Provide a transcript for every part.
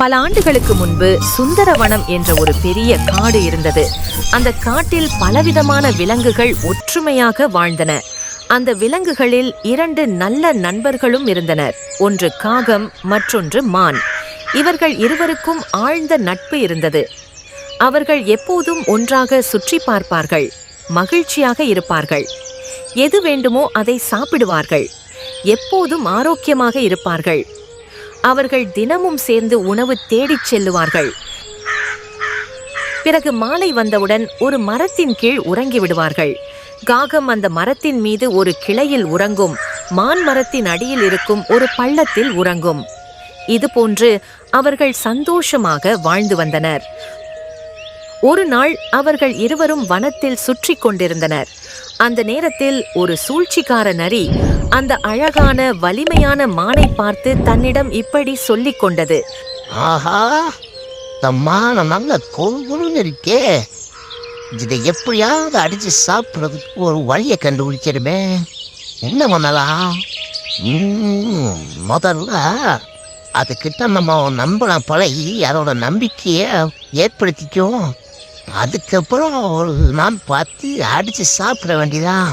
பல ஆண்டுகளுக்கு முன்பு சுந்தரவனம் என்ற ஒரு பெரிய காடு இருந்தது. அந்த காட்டில் பலவிதமான விலங்குகள் ஒற்றுமையாக வாழ்ந்தன. அந்த விலங்குகளில் இரண்டு நல்ல நண்பர்களும் இருந்தனர். ஒன்று காகம் மற்றொன்று மான். இவர்கள் இருவருக்கும் ஆழ்ந்த நட்பு இருந்தது. அவர்கள் எப்போதும் ஒன்றாக சுற்றி பார்ப்பார்கள் மகிழ்ச்சியாக இருப்பார்கள். எது வேண்டுமோ அதை சாப்பிடுவார்கள். எப்போதும் ஆரோக்கியமாக இருப்பார்கள். அவர்கள் தினமும் சேர்ந்து உணவு தேடிச் செல்லுவார்கள். பிறகு மாலை வந்தவுடன் ஒரு மரத்தின் கீழ் உறங்கி விடுவார்கள். காகம் அந்த மரத்தின் மீது ஒரு கிளையில் உறங்கும் மான் மரத்தின் அடியில் இருக்கும் ஒரு பள்ளத்தில் உறங்கும். இதுபோன்று அவர்கள் சந்தோஷமாக வாழ்ந்து வந்தனர். ஒரு நாள் அவர்கள் இருவரும் வனத்தில் சுற்றி கொண்டிருந்தனர். அந்த நேரத்தில் ஒரு சூழ்ச்சிக்கார நரி அந்த அழகான வலிமையான மானை பார்த்து தன்னிடம் இப்படி சொல்லிக் கொண்டது. ஆஹா இந்த மானை நல்ல கொழுன்னு இருக்கே. இதை எப்படியாவது அடிச்சு சாப்பிட்றதுக்கு ஒரு வழியை கண்டுபிடிச்சிருமே என்ன பண்ணலாம்? முதல்ல அதுக்கிட்ட நம்ம நம்பள பழகி அதோட நம்பிக்கையை ஏற்படுத்திக்கும் அதுக்கப்புறம் ஒரு பார்த்து அடிச்சு சாப்பிட வேண்டியதான்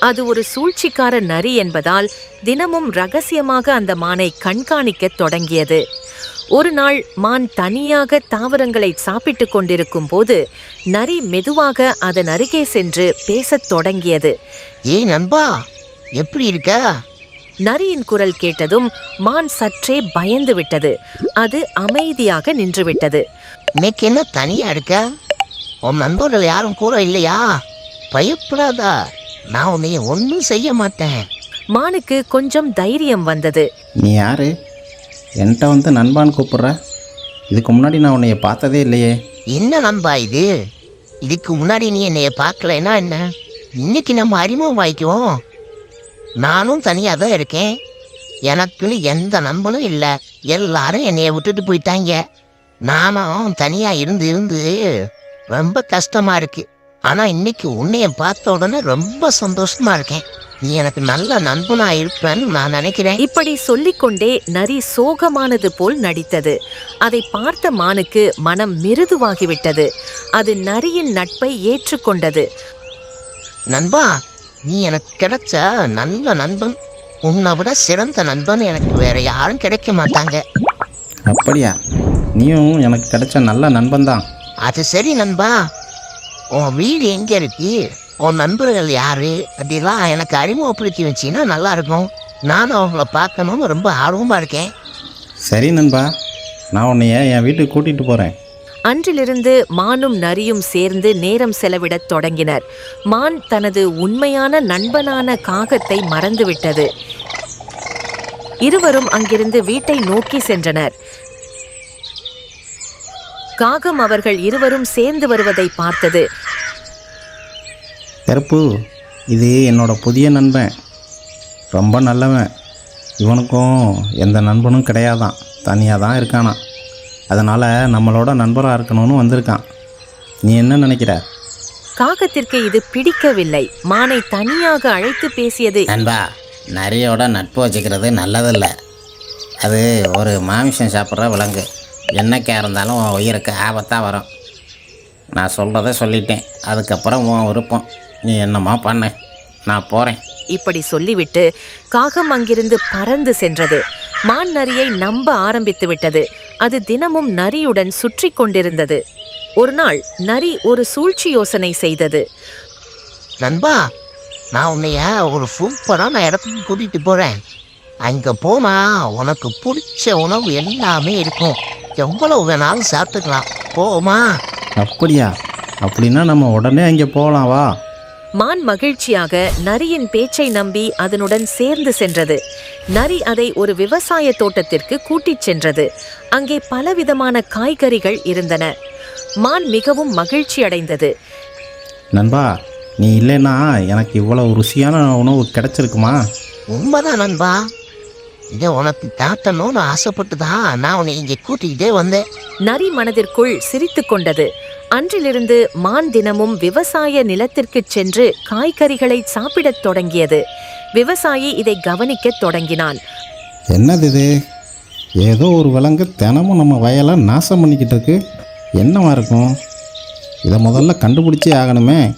அது ஒரு சூழ்ச்சிக்கார நரி என்பதால் தினமும் ரகசியமாக அந்த மானை கண்காணிக்கத் தொடங்கியது. ஒரு நாள் மான் தனியாக தாவரங்களை சாப்பிட்டுக் கொண்டிருக்கும் போது நரி மெதுவாக அதன் அருகே சென்று பேசத் தொடங்கியது. ஏய் நண்பா எப்படி இருக்க? நரியின் குரல் கேட்டதும் மான் சற்றே பயந்து விட்டது. அது அமைதியாக நின்றுவிட்டது. இன்னைக்கு என்ன தனியா இருக்க? உன் நண்பர்கள் யாரும் கூட இல்லையா? பயப்படாதா. நான் உன்னைய ஒன்றும் செய்ய மாட்டேன். மானுக்கு கொஞ்சம் தைரியம் வந்தது. நீ யாரு? என்கிட்ட வந்து நண்பான்னு கூப்பிட்ற? இதுக்கு முன்னாடி நான் உன்னைய பார்த்ததே இல்லையே. என்ன நண்பா இது? இதுக்கு முன்னாடி நீ என்னைய பார்க்கலைன்னா என்ன? இன்னைக்கு நம்ம அறிமுகம் வாய்க்குவோம் நானும் தனியாக தான் இருக்கேன். எனக்குன்னு எந்த நண்பனும் இல்லை. எல்லாரும் என்னைய விட்டுட்டு போயிட்டாங்க. நானும் தனியாக இருந்து இருந்து ரொம்ப கஷ்டமா இருக்கு. ஆனால் இன்னைக்கு உன்னைய பார்த்த உடனே ரொம்ப சந்தோஷமா இருக்கேன். நீ எனக்கு நல்ல நண்பனா இருப்பேன்னு நான் நினைக்கிறேன். இப்படி சொல்லிக்கொண்டே நரி சோகமானது போல் நடித்தது. அதை பார்த்த மானுக்கு மனம் மிருதுவாகிவிட்டது. அது நரியின் நட்பை ஏற்றுக்கொண்டது. நண்பா நீ எனக்கு கிடைச்ச நல்ல நண்பன் உன்னை விட சிறந்த நண்பன் எனக்கு வேற யாரும் கிடைக்க மாட்டாங்க. அப்படியா? நீயும் எனக்கு கிடைச்ச நல்ல நண்பன் தான் அது சரி நண்பா. உன் வீடு எங்க இருக்கு? உன் நண்பர்கள் யாரு? அப்படிலாம் எனக்கு அறிமுகப்படுத்தி வச்சீங்கன்னா நல்லா இருக்கும் நானும் அவங்கள பார்க்கணும்னு ரொம்ப ஆர்வமா இருக்கேன். சரி நண்பா நான் உன்னைய என் வீட்டுக்கு கூட்டிகிட்டு போகிறேன் அன்றிலிருந்து மானும் நரியும் சேர்ந்து நேரம் செலவிடத் தொடங்கினர். மான் தனது உண்மையான நண்பனான காகத்தை மறந்துவிட்டது. இருவரும் அங்கிருந்து வீட்டை நோக்கி சென்றனர். காகம் அவர்கள் இருவரும் சேர்ந்து வருவதை பார்த்தது. கருப்பு இது என்னோட புதிய நண்பன். ரொம்ப நல்லவன். இவனுக்கும் எந்த நண்பனும் கிடையாதான். தனியாக தான் இருக்கானா. அதனால் நம்மளோட நண்பராக இருக்கணும்னு வந்திருக்கான். நீ என்ன நினைக்கிற? காகத்திற்கு இது பிடிக்கவில்லை. மானை தனியாக அழைத்து பேசியது. நண்பா நரியோட நட்பு வச்சுக்கிறது நல்லதில்ல. அது ஒரு மாமிசம் சாப்பிட்ற விலங்கு. என்னைக்கா இருந்தாலும் உன் உயிருக்கு ஆபத்தாக வரும். நான் சொல்கிறத சொல்லிட்டேன். அதுக்கப்புறம் உன் விருப்பம். நீ என்னம்மா பண்ணு. நான் போகிறேன் இப்படி சொல்லிவிட்டு காகம் அங்கிருந்து பறந்து சென்றது. மான் நரியை நம்ப ஆரம்பித்து விட்டது. அது தினமும் நரியுடன் சுற்றி கொண்டிருந்தது. ஒரு நாள் நரி ஒரு சூழ்ச்சி யோசனை செய்தது. நண்பா நான் உன்னைய ஒரு சூப்பரான இடத்துக்கு கூட்டிட்டு போறேன். அங்க போனா உனக்கு பிடிச்ச உணவு எல்லாமே இருக்கும். எவ்வளவு வேணாலும் சாப்பிட்டுக்கலாம் போமா அப்படியா? அப்படின்னா நம்ம உடனே அங்கே போகலாம் வா. மான் மகிழ்ச்சியாக நரியின் பேச்சை நம்பி அதனுடன் சேர்ந்து சென்றது. நரி அதை ஒரு விவசாய தோட்டத்திற்கு கூட்டிச் சென்றது. அங்கே பலவிதமான காய்கறிகள் இருந்தன. மான் மிகவும் மகிழ்ச்சி அடைந்தது. நண்பா நீ இல்லைன்னா எனக்கு இவ்வளோ ருசியான உணவு கிடைச்சிருக்குமா? உண்மைதான் நண்பா. இதை உனக்கு காட்டணும்னு ஆசைப்பட்டு தான் நான் உன்னை இங்கே கூட்டிக்கிட்டே வந்தேன். நரி மனதிற்குள் சிரித்துக் கொண்டது. அன்றிலிருந்து மான் தினமும் விவசாய நிலத்திற்குச் சென்று காய்கறிகளை சாப்பிடத் தொடங்கியது. விவசாயி இதை கவனிக்கத் தொடங்கினான். என்னது இது ஏதோ ஒரு விலங்கு தினமும் நம்ம வயலை நாசம் பண்ணிக்கிட்டு இருக்கு. என்னவா இருக்கும்? இதை முதல்ல கண்டுபிடிச்சே ஆகணுமே.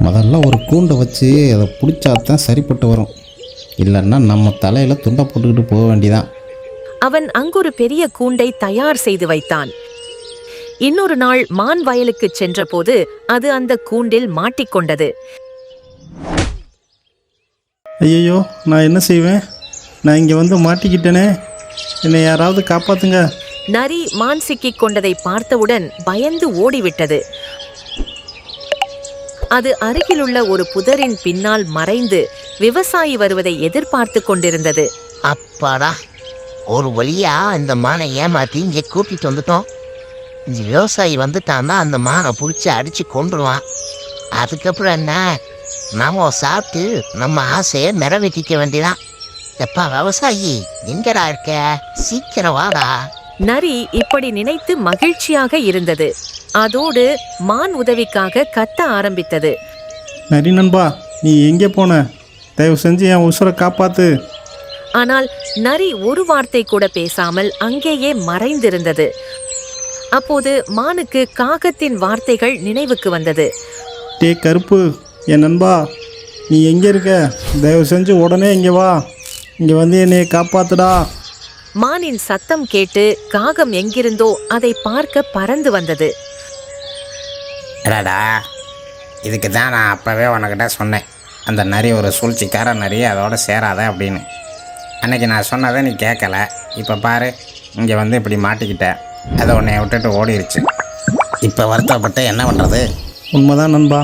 முதல்ல ஒரு கூண்டை வச்சு அதை பிடிச்சாதான் சரிப்பட்டு வரும். இல்லைன்னா நம்ம தலையில் துண்டை போட்டுக்கிட்டு போக வேண்டியதான் அவன் அங்கொரு பெரிய கூண்டை தயார் செய்து வைத்தான். இன்னொரு நாள் மான் வயலுக்கு சென்றபோது அது அந்த கூண்டில் மாட்டிக்கொண்டது. ஐயோ நான் என்ன செய்வேன்? நான் இங்கே வந்து மாட்டிக்கிட்டேனே. என்னை யாராவது காப்பாற்றுங்க நரி மான் சிக்கிக் கொண்டதை பார்த்தவுடன் பயந்து ஓடிவிட்டது. அது அருகிலுள்ள ஒரு புதரின் பின்னால் மறைந்து விவசாயி வருவதை எதிர்பார்த்து கொண்டிருந்தது. அப்பாடா ஒரு வழியா இந்த மானை ஏமாத்தி இங்கே கூட்டிட்டு வந்துட்டோம். இந்த விவசாயி வந்துட்டான்னா அந்த மானை பிடிச்சி அடிச்சு கொண்டுருவான் அதுக்கப்புறம் என்ன? நாம சாப்பிட்டு நம்ம ஆசையை நிறைவேற்றிக்க வேண்டியதான் எப்பா விவசாயி எங்கடா இருக்க? சீக்கிரம் வாடா. நரி இப்படி நினைத்து மகிழ்ச்சியாக இருந்தது. அதோடு மான் உதவிக்காக கத்த ஆரம்பித்தது. நரி நண்பா நீ எங்கே போன? தயவு செஞ்சு என் உசுரை காப்பாற்று ஆனால் நரி ஒரு வார்த்தை கூட பேசாமல் அங்கேயே மறைந்திருந்தது. அப்போது மானுக்கு காகத்தின் வார்த்தைகள் நினைவுக்கு வந்தது. டே கருப்பு என் நண்பா நீ எங்கே இருக்க? தயவு செஞ்சு உடனே இங்கே வா. இங்கே வந்து என்னைய காப்பாத்துடா. மானின் சத்தம் கேட்டு காகம் எங்கிருந்தோ அதை பார்க்க பறந்து வந்தது. அடாடா இதுக்கு தான் நான் அப்போவே உனக்கிட்ட சொன்னேன். அந்த நரி ஒரு சூழ்ச்சிக்கார நரி அதோட சேராத அப்படின்னு. அன்னைக்கு நான் சொன்னதை நீ கேட்கல. இப்போ பாரு இங்கே வந்து இப்படி மாட்டிக்கிட்ட. அதை உன்னை விட்டுட்டு ஓடிருச்சு. இப்போ வருத்தப்பட்டு என்ன பண்ணுறது உண்மைதான் நண்பா.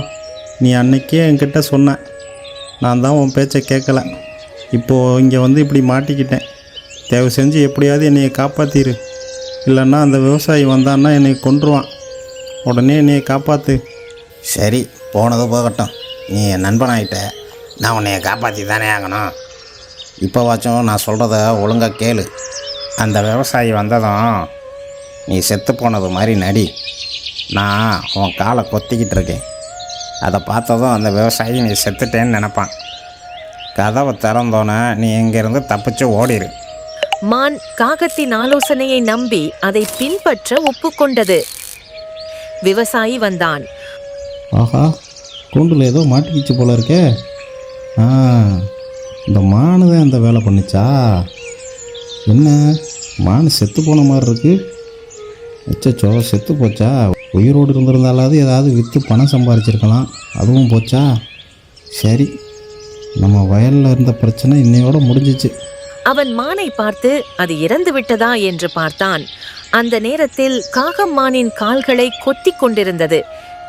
நீ அன்னைக்கே என்கிட்ட சொன்ன. நான் தான் உன் பேச்சை கேட்கல. இப்போது இங்கே வந்து இப்படி மாட்டிக்கிட்டேன். தயவு செஞ்சு எப்படியாவது என்னைய காப்பாற்றிரு இல்லைன்னா அந்த விவசாயி வந்தான்னா என்னை கொன்றுவான். உடனே என்னைய காப்பாற்று சரி போனது போகட்டும். நீ என் நண்பனாயிட்ட நான் உன்னைய காப்பாற்றி தானே ஆகணும். இப்போவாச்சும் நான் சொல்கிறத ஒழுங்காக கேளு. அந்த விவசாயி வந்ததும் நீ செத்து போனது மாதிரி நடி. நான் உன் காலை கொத்திக்கிட்டு இருக்கேன். அதை பார்த்ததும் அந்த விவசாயி நீ செத்துட்டேன்னு நினப்பான். கதவை திறந்தோன்னே நீ இங்கேருந்து தப்பிச்சு ஓடிரு. மான் காகத்தின் ஆலோசனையை நம்பி அதை பின்பற்ற ஒப்புக்கொண்டது. விவசாயி வந்தான். ஆஹா. கூண்டில் ஏதோ மாட்டிக்கிச்சு போல இருக்கே. ஆ இந்த மானு தான் இந்த வேலை பண்ணுச்சா? என்ன மானு செத்து போன மாதிரி இருக்கு? அச்சச்சோ செத்து போச்சா? உயிரோடு இருந்திருந்தாலாவது ஏதாவது விற்று பணம் சம்பாரிச்சிருக்கலாம். அதுவும் போச்சா? சரி நம்ம வயலில் இருந்த பிரச்சனை இன்னையோட முடிஞ்சிச்சு. அவன் மானை பார்த்து அது இறந்து விட்டதா? என்று பார்த்தான். அந்த நேரத்தில் காகம் மானின் கால்களை கொத்தி கொண்டிருந்தது.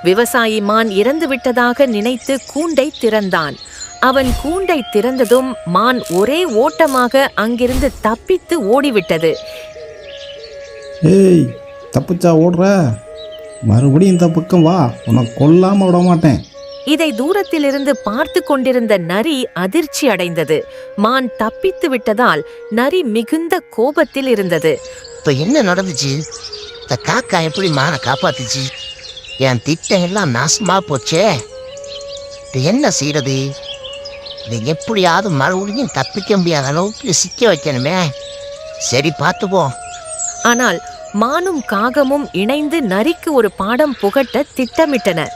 விவசாயி மான் இறந்து விட்டதாக நினைத்து கூண்டை திறந்தான். அவன் கூண்டை திறந்ததும் மான் ஒரே ஓட்டமாக அங்கிருந்து தப்பித்து ஓடிவிட்டது. ஏய் தப்பிச்சா ஓடுற? மறுபடியும் இந்த பக்கம் வா உன்னை கொல்லாமல் விட மாட்டேன். இதை தூரத்திலிருந்து பார்த்து கொண்டிருந்த நரி அதிர்ச்சி அடைந்தது. மான் தப்பித்து விட்டதால் நரி மிகுந்த கோபத்தில் இருந்தது. இப்போ என்ன நடந்துச்சு? இந்த காக்கா எப்படி மானை காப்பாத்துச்சு? என் திட்டம் எல்லாம் நாசமா போச்சே. இது என்ன செய்யறது இது எப்படியாவது மறுபடியும் தப்பிக்க முடியாத அளவுக்கு சிக்க வைக்கணுமே. சரி பார்த்துப்போம். ஆனால் மானும் காகமும் இணைந்து நரிக்கு ஒரு பாடம் புகட்ட திட்டமிட்டன.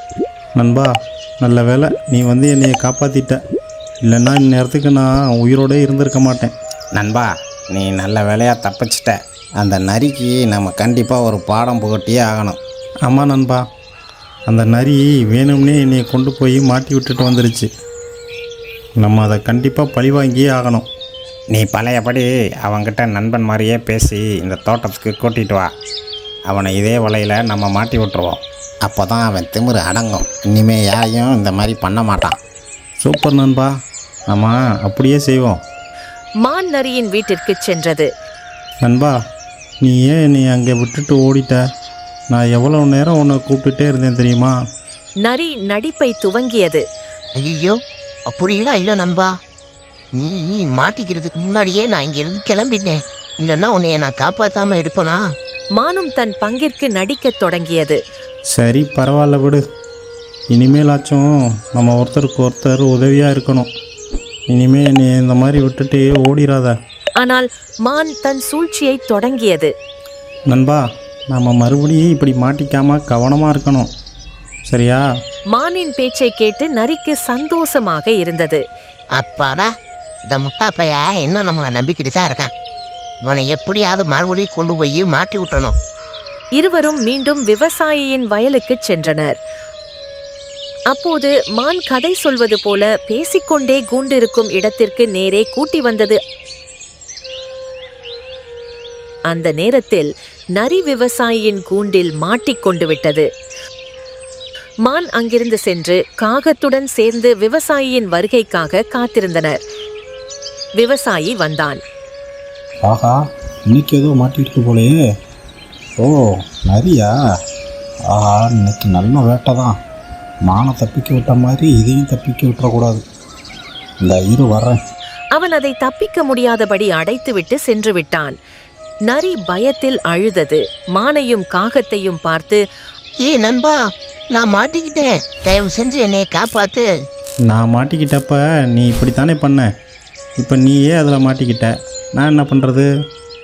நண்பா நல்ல வேலை நீ வந்து என்னைய காப்பாற்றிட்ட இல்லைன்னா இந்நேரத்துக்கு நான் உயிரோடே இருந்திருக்க மாட்டேன். நண்பா நீ நல்ல வேலையாக தப்பிச்சிட்ட. அந்த நரிக்கு நம்ம கண்டிப்பாக ஒரு பாடம் புகட்டியே ஆகணும். ஆமாம் நண்பா. அந்த நரி வேணும்னே என்னைய கொண்டு போய் மாட்டி விட்டுட்டு வந்துருச்சு. நம்ம அதை கண்டிப்பாக பழி வாங்கியே ஆகணும். நீ பழையபடி அவன்கிட்ட நண்பன் மாதிரியே பேசி இந்த தோட்டத்துக்கு கூட்டிகிட்டு வா. அவனை இதே வலையில் நம்ம மாட்டி விட்டுருவோம். அப்போ தான் அவன் திமிரு அடங்கும். இனிமே யாரையும் இந்த மாதிரி பண்ண மாட்டான். சூப்பர் நண்பா. ஆமாம் அப்படியே செய்வோம். மான் நரியின் வீட்டிற்கு சென்றது. நண்பா நீ ஏன் என்னை அங்கே விட்டுட்டு ஓடிட்ட? நான் எவ்வளோ நேரம் உன்னை கூப்பிட்டுட்டே இருந்தேன் தெரியுமா? நரி நடிப்பை துவங்கியது. ஐயோ அப்படிலாம் இல்லை நண்பா. நீ நீ மாட்டிக்கிறதுக்கு முன்னாடியே நான் இங்கிருந்து கிளம்பிட்டேன். இல்லைன்னா உன்னைய நான் காப்பாத்தாம இருப்பனா? மானும் தன் பங்கிற்கு நடிக்கத் தொடங்கியது. சரி பரவாயில்ல விடு. இனிமேலாச்சும் நம்ம ஒருத்தருக்கு ஒருத்தர் உதவியாக இருக்கணும். இனிமேல் நீ இந்த மாதிரி விட்டுட்டு ஓடிராத. ஆனால் மான் தன் சூழ்ச்சியை தொடங்கியது. நண்பா நாம் மறுபடியும் இப்படி மாட்டிக்காம கவனமாக இருக்கணும். சரியா? மானின் பேச்சை கேட்டு நரிக்கு சந்தோஷமாக இருந்தது. அப்பாடா இந்த முட்டா பைய இன்னும் நம்மளை நம்பிக்கிட்டு தான் இருக்கான். இவனை எப்படியாவது மறுபடியும் கொண்டு போய் மாட்டி விட்டணும். இருவரும் மீண்டும் விவசாயியின் வயலுக்கு சென்றனர். அப்போது மான் கதை சொல்வது போல பேசிக்கொண்டே கூண்டிருக்கும் இடத்திற்கு நேரே கூட்டி வந்தது. அந்த நேரத்தில் நரி விவசாயியின் கூண்டில் மாட்டிக்கொண்டு விட்டது. மான் அங்கிருந்து சென்று காகத்துடன் சேர்ந்து விவசாயியின் வருகைக்காக காத்திருந்தனர். விவசாயி வந்தான். ஆஹா இன்னைக்கு ஏதோ மாட்டிருக்கு போலயே. ஓ நரியா? ஆஹா இன்னைக்கு நல்ல வேட்டை தான் மானை தப்பிக்க விட்ட மாதிரி இதையும் தப்பிக்க விட்டுறக்கூடாது. இந்த இரு வர்றேன் அவன் அதை தப்பிக்க முடியாதபடி அடைத்துவிட்டு சென்று விட்டான். நரி பயத்தில் அழுதது. மானையும் காகத்தையும் பார்த்து ஏய் நண்பா நான் மாட்டிக்கிட்டேன். தயவு செஞ்சு என்னை காப்பாத்து. நான் மாட்டிக்கிட்டப்ப நீ இப்படித்தானே பண்ண? இப்போ நீயே அதில் மாட்டிக்கிட்ட. நான் என்ன பண்ணுறது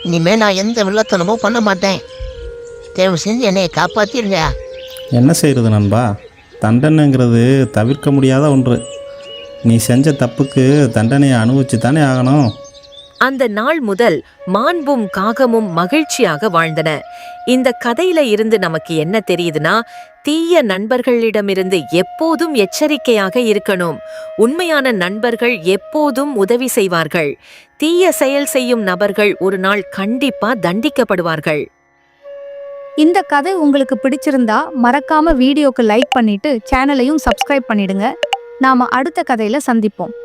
இனிமே நான் எந்த வில்லத்தனமும் பண்ண மாட்டேன். தயவு செஞ்சு என்னை காப்பாத்திருங்க. என்ன செய்கிறது நண்பா? தண்டனைங்கிறது தவிர்க்க முடியாத ஒன்று. நீ செஞ்ச தப்புக்கு தண்டனையை அனுபவிச்சு தானே ஆகணும். அந்த நாள் முதல் மாண்பும் காகமும் மகிழ்ச்சியாக வாழ்ந்தன. இந்த கதையில இருந்து நமக்கு என்ன தெரியுதுன்னா தீய நண்பர்களிடமிருந்து எப்போதும் எச்சரிக்கையாக இருக்கணும். உண்மையான நண்பர்கள் எப்போதும் உதவி செய்வார்கள். தீய செயல் செய்யும் நபர்கள் ஒரு நாள் கண்டிப்பா தண்டிக்கப்படுவார்கள். இந்த கதை உங்களுக்கு பிடிச்சிருந்தா மறக்காம வீடியோக்கு லைக் பண்ணிட்டு சேனலையும் சப்ஸ்கிரைப் பண்ணிடுங்க. நாம அடுத்த கதையில சந்திப்போம்.